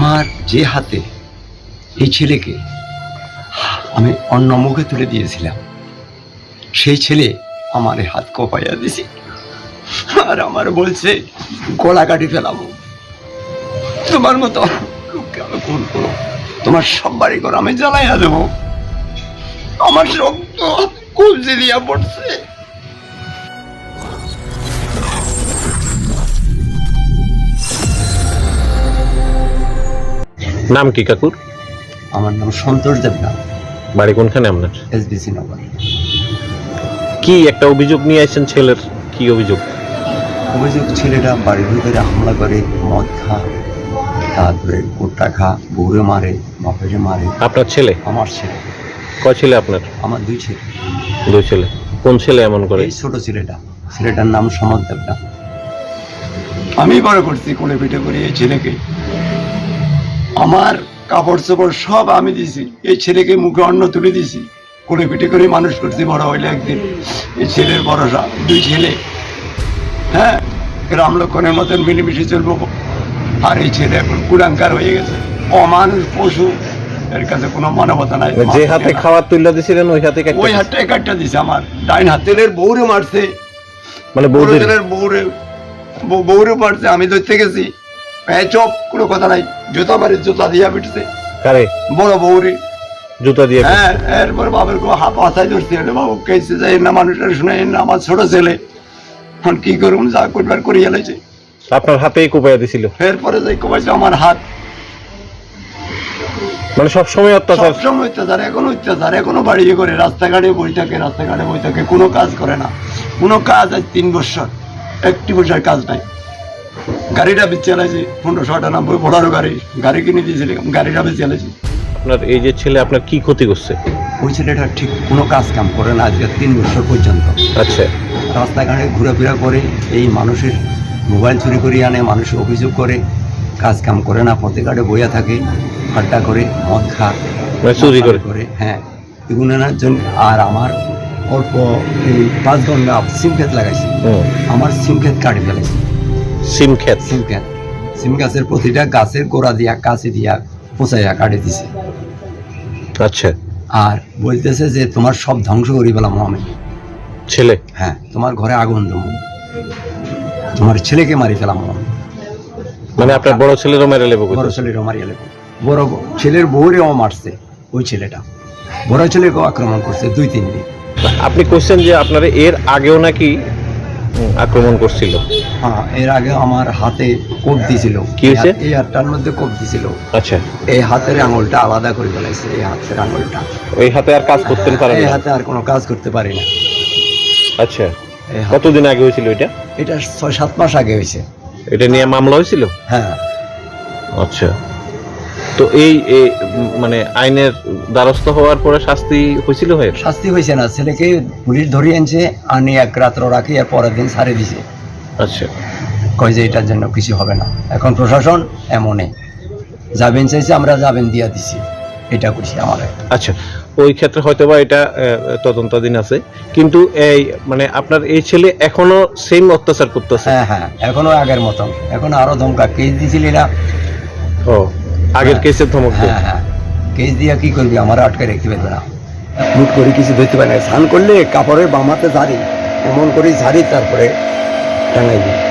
আমার যে হাতে এই ছেলেকে আমি অন্য মুখে তুলে দিয়েছিলাম, সেই ছেলে আমার হাত কপাইয়া দিছি। আর আমার বলছে, গলা কাটি ফেলাবো। তোমার মতো লোককে আমি তোমার সব বাড়ি করে আমি জ্বালাইয়া দেবো। আমার রক্ত কবজি দিয়া পড়ছে। নাম কি কাকুর? আমার নাম সন্তোষ দেবনাথ। বাড়ি কোনখানে আপনার? এসবিসি নগর। কি একটা অভিযোগ নিয়ে আসছেন ছেলের? কি অভিযোগ? অভিযোগ ছেলেটা বাড়ির ভিতরে হামলা করে মদ খা তারপরে গোটা খা বউরে মারে বাপেরে মারে। আপনার ছেলে? আমার ছেলে। কয় ছেলে আপনার? আমার দুই ছেলে। দুই ছেলে। কোন ছেলে এমন করে? এই ছোট ছেলেটা। ছেলেটার নাম সমর দেবনাথ। আমি বড় করছি কোলে পিঠে করে এই ছেলেকে। আমার কাপড় চোপড় সব আমি দিছি। এই ছেলেকে মুখে অন্ন তুলে দিছি। কোলে পিঠে করে মানুষ করছি বড় হইলে একদিন। এই ছেলের ভরসা দুই ছেলে। হ্যাঁ গ্রাম লক্ষণের মতন মিলেমিশে চলবো। আর এই ছেলে এখন কুলাঙ্কার হয়ে গেছে। অমানুষ পশু এর কাছে কোনো মানবতা নাই। যে হাতে খাবার তুলে দিছিলেন ওই হাতে ওই হাতটা কাটটা দিছে আমার। ডাইন হাতের বউরে মারছে। মানে বউদের বউরে বউ- বউরে মারছে আমি ধরতে গেছি। এই চপ কোনো কথা নাই। জুতা মারি জুতা দিয়া পিটছে। কারে? বড় বউরে। জুতা দিয়ে হ্যাঁ এরপর বাবার কো হাত ধরছে এটা বাবু কেছে যাই না মানুষের শুনে না আমার ছোট ছেলে। এখন কি করুন যা করবার করি এলাইছে আপনার হাতেই কোপাইয়া দিছিল। এরপরে যাই কমাইছে আমার হাত। মানে সব সময় অত্যাচার সবসময় অত্যাচার এখনও অত্যাচার এখনও বাড়িয়ে করে। রাস্তাঘাটে বই থাকে রাস্তাঘাটে বই থাকে। কোনো কাজ করে না। কোনো কাজ আজ তিন বছর একটি বছর কাজ নাই। গাড়িটা বেঁচে চালাইছি পনেরোশো আটানব্বই বড়ারও গাড়ি গাড়ি কিনে দিয়েছিলাম গাড়িটা বেঁচে চালাইছি আপনার এই যে ছেলে আপনার কি ক্ষতি করছে? ওই ছেলেটা ঠিক কোনো কাজ কাম করে না আজকে তিন বছর পর্যন্ত। আচ্ছা। রাস্তাঘাটে ঘোরাফেরা করে এই মানুষের মোবাইল চুরি করে আনে মানুষ অভিযোগ করে কাজ কাম করে না পথে ঘাটে বইয়া থাকে আড্ডা করে মদ খা মানে চুরি করে। করে হ্যাঁ। এগুলোর জন্য আর আমার অল্প এই পাঁচ ঘণ্টা সিম ক্ষেত লাগাইছি। আমার সিম ক্ষেত কাটি ফেলেছি। সিম খেত সিম ক্ষেত। সিম গাছের প্রতিটা গাছের গোড়া দিয়া কাছে দিয়া পচাইয়া কাটি দিছে। আচ্ছা। আর বলতেছে যে তোমার সব ধ্বংস করে পেলাম আমি। ছেলে? হ্যাঁ তোমার ঘরে আগুন দেবো তোমার ছেলেকে মারি ফেলাম আমি। মানে আপনার বড় ছেলেরও মেরে লেবো বড় ছেলেরও মারিয়া লেবো। বড় ছেলের বউরেও মারছে ওই ছেলেটা। বড় ছেলেকেও আক্রমণ করছে দুই তিন দিন। আপনি কোশ্চেন যে আপনার এর আগেও নাকি আক্রমণ করছিল। হ্যাঁ এর আগে আমার হাতে কোপ দিছিল। কি হয়েছে? এই হাতটার মধ্যে কোপ দিছিল। আচ্ছা। এই হাতের আঙুলটা আলাদা করে ফেলাইছে এই হাতের আঙুলটা। ওই হাতে আর কাজ করতেন পারেন এই হাতে আর কোনো কাজ করতে পারি না। আচ্ছা। কতদিন আগে হয়েছিল এটা? এটা ছয় সাত মাস আগে হয়েছে। এটা নিয়ে মামলা হয়েছিল? হ্যাঁ। আচ্ছা। তো এই মানে আইনের দ্বারস্থ হওয়ার পরে শাস্তি হয়েছিল হয়ে? শাস্তি হয়েছে না। ছেলেকে পুলিশ ধরে আনছে আনি এক রাত্র রাখি আর পরের দিন ছাড়ে দিছে। আচ্ছা। কয় যে এটার জন্য কিছু হবে না। এখন প্রশাসন এমনই যাবেন চাইছে আমরা যাবেন দিয়া দিছি। এটা করছি আমার আচ্ছা ওই ক্ষেত্রে হয়তো বা এটা তদন্তাধীন আছে। কিন্তু এই মানে আপনার এই ছেলে এখনও সেম অত্যাচার করতেছে? হ্যাঁ হ্যাঁ এখনও আগের মতন। এখন আরও ধমকা। কেস দিছিলি না ও। আগের কেসে কেসের ধমক হ্যাঁ হ্যাঁ। কেস দিয়া কি করবি? আমার আটকে রাখতে পারবে না। লুট করে কিছু ধরতে পারে না। স্নান করলে কাপড়ের বামাতে ঝাড়ি এমন করে ঝাড়ি তারপরে টাঙাইবি